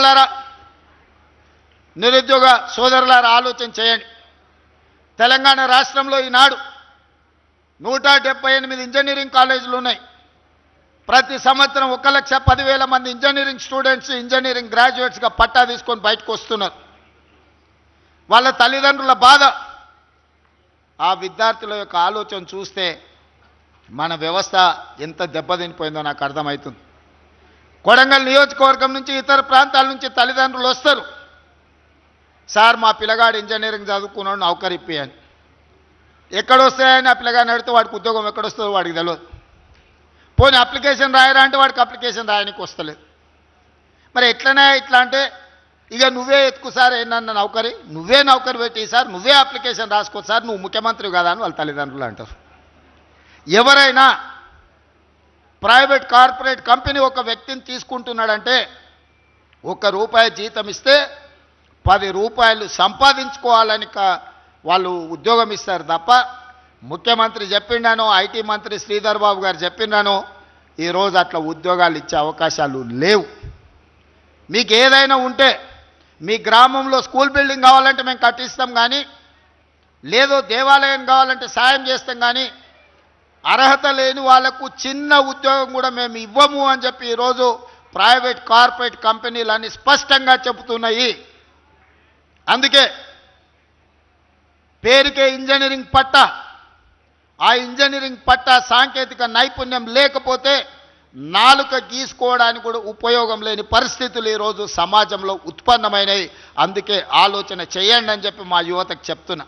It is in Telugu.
సోదరులారా నిరుద్యోగ సోదరులారా ఆలోచన చేయండి. తెలంగాణ రాష్ట్రంలో ఈనాడు నూట డెబ్బై ఎనిమిది ఇంజనీరింగ్ కాలేజీలు ఉన్నాయి. ప్రతి సంవత్సరం ఒక లక్ష పదివేల మంది ఇంజనీరింగ్ స్టూడెంట్స్ ఇంజనీరింగ్ గ్రాడ్యుయేట్స్గా పట్టా తీసుకొని బయటకు వస్తున్నారు. వాళ్ళ తల్లిదండ్రుల బాధ. ఆ విద్యార్థుల యొక్క ఆలోచన చూస్తే మన వ్యవస్థ ఎంత దెబ్బతినిపోయిందో నాకు అర్థమవుతుంది. కొడంగల్ నియోజకవర్గం నుంచి ఇతర ప్రాంతాల నుంచి తల్లిదండ్రులు వస్తారు. సార్ మా పిల్లగాడు ఇంజనీరింగ్ చదువుకున్నాడు నౌకరు ఇప్పియని ఎక్కడొస్తాయని ఆ పిల్లగాడిని అడిగితే వాడికి ఉద్యోగం ఎక్కడొస్తుందో వాడికి తెలియదు పోనీ అప్లికేషన్ రాయరా అంటే వాడికి అప్లికేషన్ రాయడానికి వస్తలేదు. మరి ఎట్లనే ఇట్లా అంటే ఇక నువ్వే ఎత్తుకు సార్ ఏంటన్న నౌకరి? నువ్వే నౌకరి పెట్టి సార్ నువ్వే అప్లికేషన్ రాసుకో సార్ నువ్వు ముఖ్యమంత్రి కదా అని వాళ్ళ తల్లిదండ్రులు అంటారు. ఎవరైనా ప్రైవేట్ కార్పొరేట్ కంపెనీ ఒక వ్యక్తిని తీసుకుంటున్నాడంటే ఒక్క రూపాయి జీతం ఇస్తే పది రూపాయలు సంపాదించుకోవాలని వాళ్ళు ఉద్యోగం ఇస్తారు తప్ప ముఖ్యమంత్రి చెప్పిండాను ఐటీ మంత్రి శ్రీధర్ బాబు గారు చెప్పిండాను ఈరోజు అట్లా ఉద్యోగాలు ఇచ్చే అవకాశాలు లేవు. మీకు ఏదైనా ఉంటే మీ గ్రామంలో స్కూల్ బిల్డింగ్ కావాలంటే మేము కట్టిస్తాం కానీ లేదో దేవాలయం కావాలంటే సాయం చేస్తాం కానీ అర్హత లేని వాళ్ళకు చిన్న ఉద్యోగం కూడా మేము ఇవ్వము అని చెప్పి ఈరోజు ప్రైవేట్ కార్పొరేట్ కంపెనీలన్నీ స్పష్టంగా చెబుతున్నాయి. అందుకే పేరుకే ఇంజనీరింగ్ పట్టా. ఆ ఇంజనీరింగ్ పట్టా సాంకేతిక నైపుణ్యం లేకపోతే నాలుక గీసుకోవడానికి కూడా ఉపయోగం లేని పరిస్థితులు ఈరోజు సమాజంలో ఉత్పన్నమైనవి. అందుకే ఆలోచన చేయండి అని చెప్పి మా యువతకు చెప్తున్నా.